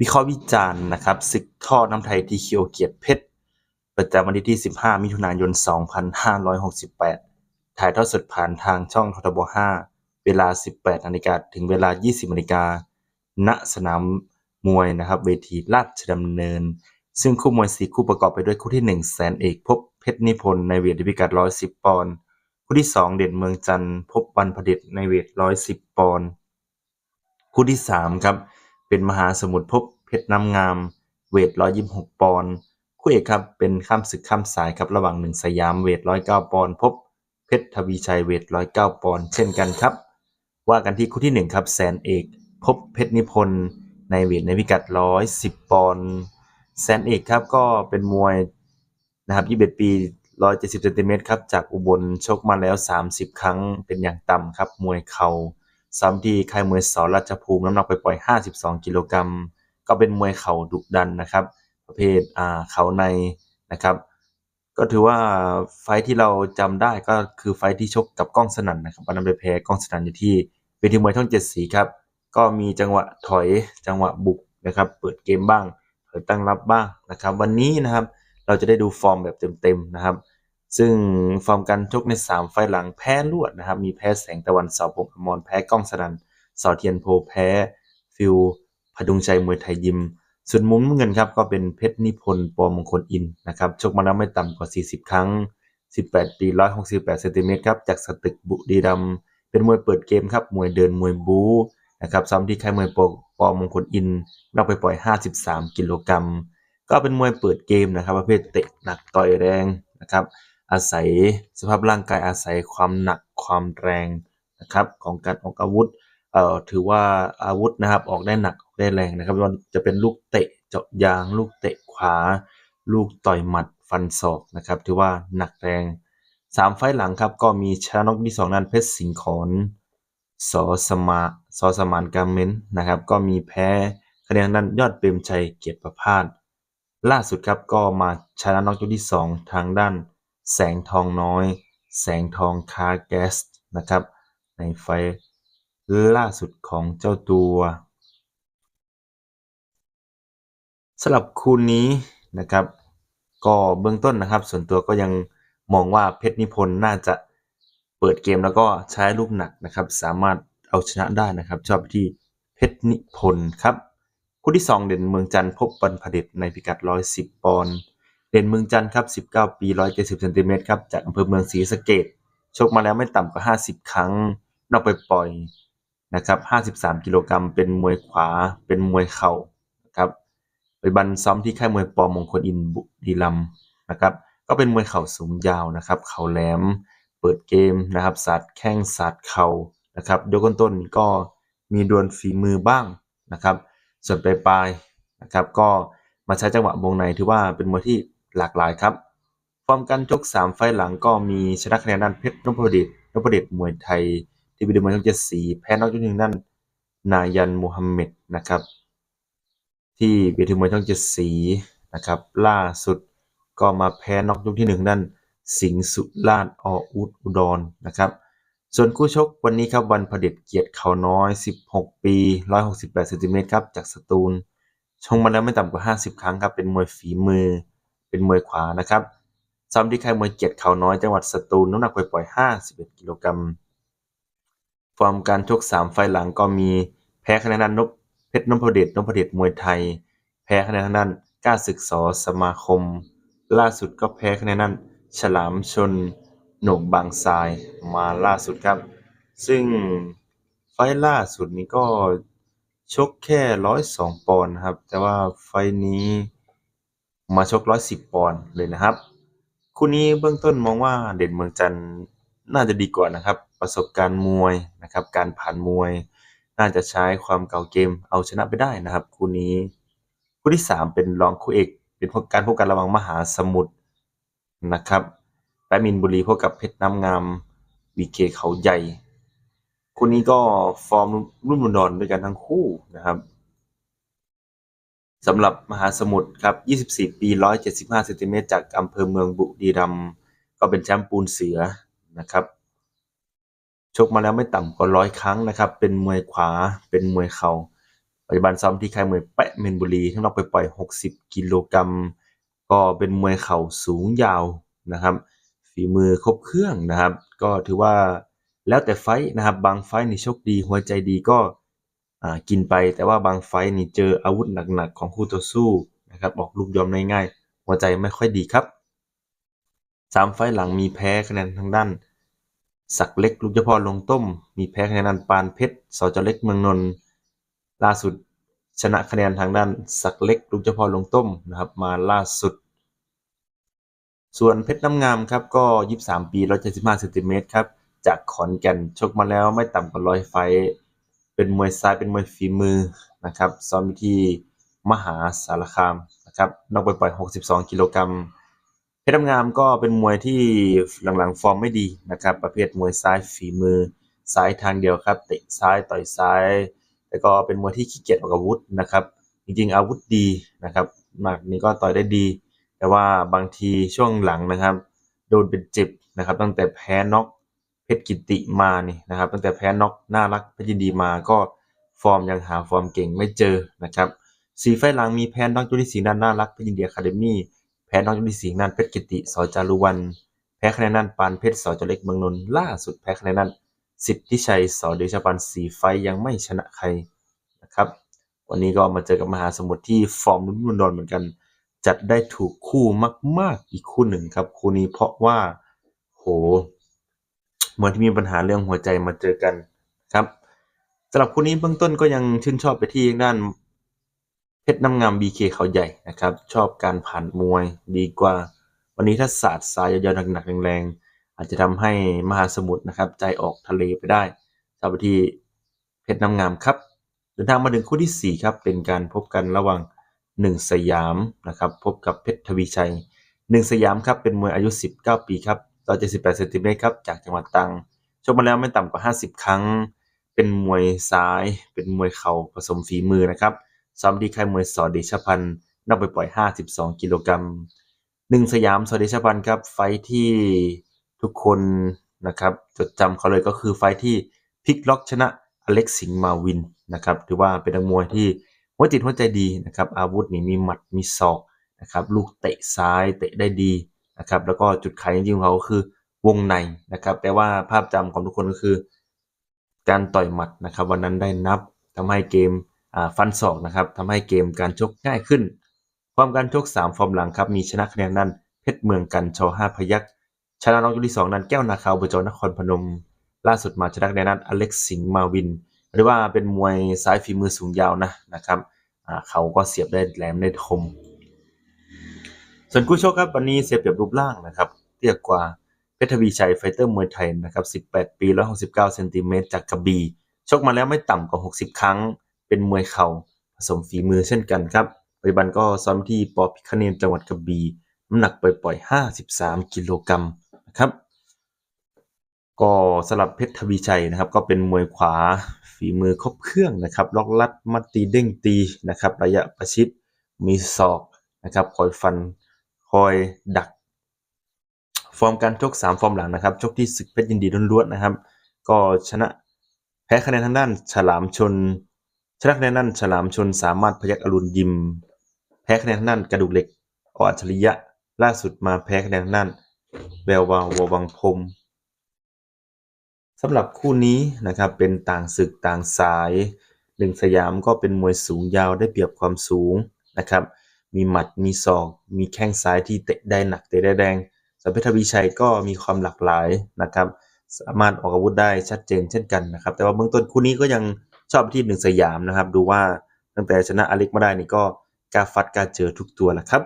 วิเคราะห์วิจารณ์นะครับศึกท่อน้ำไทยที่เคียวเกียรติเพชร ประจำวันที่ 15 มิถุนายน 2568 ถ่ายทอดสดผ่านทางช่องททบ 5 เวลา 18นาฬิกาถึงเวลา 20นาฬิกาณสนามมวยนะครับเวทีราชดำเนิน ซึ่งคู่มวยสีคู่ประกอบไปด้วยคู่ที่ 1 แสนเอกพบเพชรนิพนธ์ในเวทพิกัด 110 ปอนด์คู่ที่ 2 เด่นเมืองจันทร์พบวันพเด็จในเวท 110 ปอนด์คู่ที่ 3 ครับ เป็นมหาสมุทรพบเพชรน้ำงาม เวท126ปอนด์คู่เอกครับเป็นข้ามศึกข้ามสายครับระหว่างหนึ่งสยามเวท109ปอนด์พบเพชรทวีชัยเวท109ปอนด์เช่นกันครับ ว่ากันที่คู่ที่1ครับแสนเอก พบเพชรนิพนธ์ในเวทในพิกัด110ปอนด์แสนเอกครับก็เป็นมวยนะครับ21ปี170เจ็ดสิบเซนติเมตรครับจากอุบลชกมาแล้ว30ครั้งเป็นอย่างต่ำครับมวยเข่า ซ้ำที่ค่ายมวยสอราชภูมิน้ำหนักไปปล่อย 52 กิโลกรัม ก็เป็นมวยเข่าดุดันนะครับ ประเภทอ่าเข่าในนะครับ ก็ถือว่าไฟที่เราจำได้ก็คือไฟที่ชกกับก้องสนั่นนะครับวันนั้นไปแพ้ก้องสนั่นอยู่ที่เวทีมวยช่องเจ็ดสีครับ ก็มีจังหวะถอยจังหวะบุกนะครับ เปิดเกมบ้างเผยตั้งรับบ้างนะครับ วันนี้นะครับเราจะได้ดูฟอร์มแบบเต็มๆนะครับ ซึ่งฟอร์มการชกใน 3 ไฟล์หลังแพ้รวดนะครับ มีแพ้แสงตะวันเสาพงอมรแพ้ก้องสนันเสาเทียนโพแพ้ ฟิลพดุงชัยมวยไทยยิม ส่วนมุมน้ำเงินครับก็เป็นเพชรนิพนธ์ปอมงคลอินนะครับชกมาแล้วไม่ต่ำกว่า 40 ครั้ง 18 ปี 168เซนติเมตรครับจากสตึกบุรีรัมเป็นมวยเปิดเกมครับมวยเดินมวยบู๊นะครับซ้อมที่ค่ายมวยปอปอมงคลอินทร์นอกไปปล่อย 53 กิโลกรัมก็เป็นมวยเปิดเกมนะครับ ประเภทเตะหนักต่อยแรงนะครับ อาศัยสภาพร่างกายอาศัยความหนักความแรงนะครับของการออกอาวุธเอ่อถือว่าอาวุธนะครับออกได้หนักออกได้แรงนะครับมันจะเป็นลูกเตะเจาะยาง ลูกเตะขวา ลูกต่อยหมัดฟันศอกนะครับถือว่าหนักแรงสามไฟล์หลังครับก็มีชนะนกที่สองนั้นเพชรสิงห์ขอนสอสมาสอสมานกามเมนนะครับก็มีแพ้คะแนนนั้นยอดเปรมชัยเกียรติประพาสล่าสุดครับก็มาชนะน็อกยกที่ 2 ทางด้าน แสงทองน้อย แสงทองคาร์แกสนะครับ ในไฟล์ล่าสุดของเจ้าตัวสำหรับคู่นี้นะครับ ก็เบื้องต้นนะครับ ส่วนตัวก็ยังมองว่าเพชรนิพนธ์น่าจะเปิดเกมแล้วก็ใช้ลูกหนักนะครับ สามารถเอาชนะได้นะครับ ชอบที่เพชรนิพนธ์ครับ คู่ที่ 2 เด่นเมืองจันทร์พบปันพเดชในพิกัด 110 ปอนด์ ด่นเมืองจันทร์ครับ 19 ปี 170เซนติเมตรครับ จากอำเภอเมืองศรีสะเกษชกมาแล้วไม่ต่ำกว่า 50 ครั้ง นอกไปปล่อยนะครับ 53 กิโลกรัม เป็นมวยขวา เป็นมวยเข่านะครับไปบันซ้อมที่ค่ายมวยปอมงคลอินบุรีรัมนะครับ ก็เป็นมวยเข่าสูงยาวนะครับ เข่าแหลม เปิดเกมนะครับ สัดแข้งสัดเข่านะครับ ยกต้นก็มีดวลฝีมือบ้างนะครับ ส่วนปลายๆนะครับ ก็มาใช้จังหวะวงในถือว่าเป็นมวยที่ หลากหลายครับ ฟอร์มการชก3 ไฟหลังก็มีชนะคะแนนด้านเพชรนพเดชนพเดชมวยไทยที่ไปดูมวยช่องเจ็ดสีแพ้นอกยกหนึ่งด้านนายันมูฮัมหม็ดนะครับ ที่เวทีมวยช่องเจ็ดสีนะครับ ล่าสุดก็มาแพ้นอกยกที่หนึ่งด้านสิงห์สุราษฎร์ออุดอุดรนะครับ ส่วนคู่ชกวันนี้ครับวันพเด็จเกียรติเขาน้อย 16 ปี 168เซนติเมตรครับจากสตูลชงมาแล้วไม่ต่ำกว่า 50 ครั้งครับเป็นมวยฝีมือ เป็นมวยขวานะครับซ้อมที่ค่ายมวยเกียรติเขาน้อยจังหวัดสตูลน้ำหนักปล่อยๆ51กิโลกรัมฟอร์มการชก3 ไฟหลังก็มีแพ้คะแนนด้านนพเพชรนพเดชนพเดชมวยไทย แพ้คะแนนทางด้านก้าศึกสอสมาคม ล่าสุดก็แพ้คะแนนด้านฉลามชนหนกบางทรายมาล่าสุดครับ ซึ่งไฟล่าสุดนี้ก็ชกแค่102ปอนด์ครับ แต่ว่าไฟนี้ มาชก 110 ปอนด์เลยนะครับ คู่นี้เบื้องต้นมองว่าเด่นเมืองจันทร์น่าจะดีกว่านะครับ ประสบการณ์มวยนะครับ การผ่านมวย น่าจะใช้ความเก่าเกมเอาชนะไปได้นะครับ คู่นี้ คู่ที่ 3 เป็นรองคู่เอก เป็นพการพบกันระหว่างมหาสมุทรนะครับแปมินบุรีพบกับเพชรน้ำงามวีเคเขาใหญ่ คู่นี้ก็ฟอร์มรุ่มรุ่นดอนด้วยกันทั้งคู่นะครับ สำหรับมหาสมุทรครับ 24 ปี 175เซนติเมตรจากอำเภอเมืองบุรีรัมย์ก็เป็นแชมป์ปูนเสือนะครับ ชกมาแล้วไม่ต่ำกว่าร้อยครั้งนะครับ เป็นมวยขวา เป็นมวยเข่า ปัจจุบันซ้อมที่ค่ายมวยแปะเมนบุรีทั้งนอกไปปล่อย 60 กิโลกรัม ก็เป็นมวยเข่าสูงยาวนะครับ ฝีมือครบเครื่องนะครับ ก็ถือว่าแล้วแต่ไฟนะครับ บางไฟท์นี่โชคดี หัวใจดีก็ กินไป แต่ว่าบางไฟนี่เจออาวุธหนักๆของคู่ต่อสู้นะครับออกลูกยอมง่ายๆหัวใจไม่ค่อยดีครับสามไฟหลังมีแพ้คะแนนทางด้าน สักเล็กลูกเฉพาะลงต้ม มีแพ้คะแนนนันปานเพชรสจเล็กเมืองนนท์ล่าสุดชนะคะแนนทางด้านสักเล็กลูกเฉพาะลงต้มนะครับมาล่าสุด ส่วนเพชรน้ำงามครับก็ 23 ปี 175เซนติเมตรครับจากขอนแก่นชกมาแล้วไม่ต่ำกว่าร้อยไฟ เป็นมวยซ้ายเป็นมวยฝีมือนะครับซ้อมอยู่ที่มหาสารคามนะครับนอกไปปล่อย 62 กิโลกรัมเพชรน้ำงามก็เป็นมวยที่หลังๆฟอร์มไม่ดีนะครับ ประเภทมวยซ้ายฝีมือซ้ายทางเดียวครับเตะซ้ายต่อยซ้ายแต่ก็เป็นมวยที่ขี้เกียจออกอาวุธนะครับ จริงๆอาวุธดีนะครับหมากนี้ก็ต่อยได้ดี แต่ว่าบางทีช่วงหลังนะครับ โดนเป็นเจ็บนะครับ ตั้งแต่แพ้น็อก เพชรกิติมานี่นะครับ ตั้งแต่แพ้น็อกน่ารักเพชรยินดีมาก็ฟอร์มยังหาฟอร์มเก่งไม่เจอนะครับสีไฟล์หลังมีแพ้น็อกจุลิสีนันน่ารักเพชรยินดีอะคาเดมี่แพ้น็อกจุลิสีนันเพชรกิติสอจารุวันแพ้คะแนนนันปานเพชรสอจเล็กเมืองนนท์ล่าสุดแพ้คะแนนนันสิทธิชัยสอเดชปันสีไฟยังไม่ชนะใครนะครับวันนี้ก็มาเจอกับมหาสมุทรที่ฟอร์มรุ่นดอนเหมือนกัน จัดได้ถูกคู่มาก ๆ อีกคู่หนึ่งครับ คู่นี้เพราะว่า โห เหมือนที่มีปัญหาเรื่องหัวใจมาเจอกันครับสำหรับคู่นี้เบื้องต้นก็ยังชื่นชอบไปที่ด้านเพชรน้ำงาม BK เขาใหญ่นะครับ ชอบการผ่านมวยดีกว่า วันนี้ถ้าศาสตร์สายยาวๆหนักๆแรงๆอาจจะทำให้มหาสมุทรนะครับ ใจออกทะเลไปได้ชอบไปที่เพชรน้ำงามครับเดินทางมาถึงคู่ที่ 4 ครับ เป็นการพบกันระหว่าง1สยามนะครับ พบกับเพชรทวีชัย1สยามครับเป็นมวยอายุ 19 ปีครับ ต่อ78เซนติเมตรครับจากจังหวัดตรังชกมาแล้วไม่ต่ำกว่า 50 ครั้ง เป็นมวยซ้าย เป็นมวยเข่าผสมฝีมือนะครับซ้อมที่ค่ายมวยสอเดชพันธ์นอกไปปล่อย 52 กิโลกรัม1สยามสอเดชพันธ์ครับ ไฟที่ทุกคนนะครับ จดจำเขาเลยก็คือไฟที่พลิกล็อกชนะอเล็กซิงมาวินนะครับถือว่าเป็นนักมวยที่หัวจิตหัวใจดีนะครับ อาวุธนี่มีหมัดมีศอกนะครับ ลูกเตะซ้ายเตะได้ดี นะครับแล้วก็จุดขายจริงๆของเขาคือวงในนะครับแต่ว่าภาพจำของทุกคนก็คือ การต่อยหมัดนะครับ วันนั้นได้นับทำให้เกมฟันศอกนะครับทำให้เกมการชกง่ายขึ้น ความการชก 3 ฟอร์มหลังครับมีชนะคะแนนนั้นเพชรเมืองกันชอห้าพยักชนะน้องยุที่สองนั้นแก้วนาคาวบจนครพนม ล่าสุดมาชนะคะแนนั้นอเล็กซิงห์มาวินหรือว่าเป็นมวยซ้ายฝีมือสูงยาวนะนะครับเขาก็เสียบได้แหลมได้คม ส่วนคู่ชกครับวันนี้เสียเปรียบรูปร่างนะครับเตี้ยกว่าเพชรทวีชัยไฟเตอร์มวยไทยนะครับ18 ปี 169เซนติเมตรจากกระบี่ชกมาแล้วไม่ต่ำกว่า 60 ครั้ง เป็นมวยเข่าผสมฝีมือเช่นกันครับปัจจุบันก็ซ้อมที่ปอพิคเนมจังหวัดกระบี่น้ำหนักปล่อยๆ53 กิโลกรัมนะครับ ก็สำหรับเพชรทวีชัยนะครับ ก็เป็นมวยขวาฝีมือครบเครื่องนะครับล็อกลัดมัดตีเด้งตีนะครับ ระยะประชิดมีศอกนะครับคอยฟัน คอยดัก ฟอร์มการชก 3 ฟอร์มหลังนะครับ ชกที่ศึกเพชรยินดีล้วนๆนะครับ ก็ชนะแพ้คะแนนทางด้านฉลามชน ชนะคะแนนด้านฉลามชนสามารถพยักอรุณยิม แพ้คะแนนทางด้านกระดูกเหล็กออัจฉริยะ ล่าสุดมาแพ้คะแนนทางด้านแวววาวววังพรมสำหรับคู่นี้นะครับเป็นต่างศึกต่างสายหนึ่งสยามก็เป็นมวยสูงยาวได้เปรียบความสูงนะครับ มีหมัด มีศอก มีแข้งซ้ายที่เตะได้หนักเตะได้แรงส่วนเพชรทวีชัยก็มีความหลากหลายนะครับ สามารถออกอาวุธได้ชัดเจนเช่นกันนะครับ แต่ว่าเบื้องต้นคู่นี้ก็ยังชอบที่หนึ่งสยามนะครับ ดูว่าตั้งแต่ชนะอเล็กมาได้นี่ก็กล้าฟัดกล้าเจอทุกตัวแหละครับ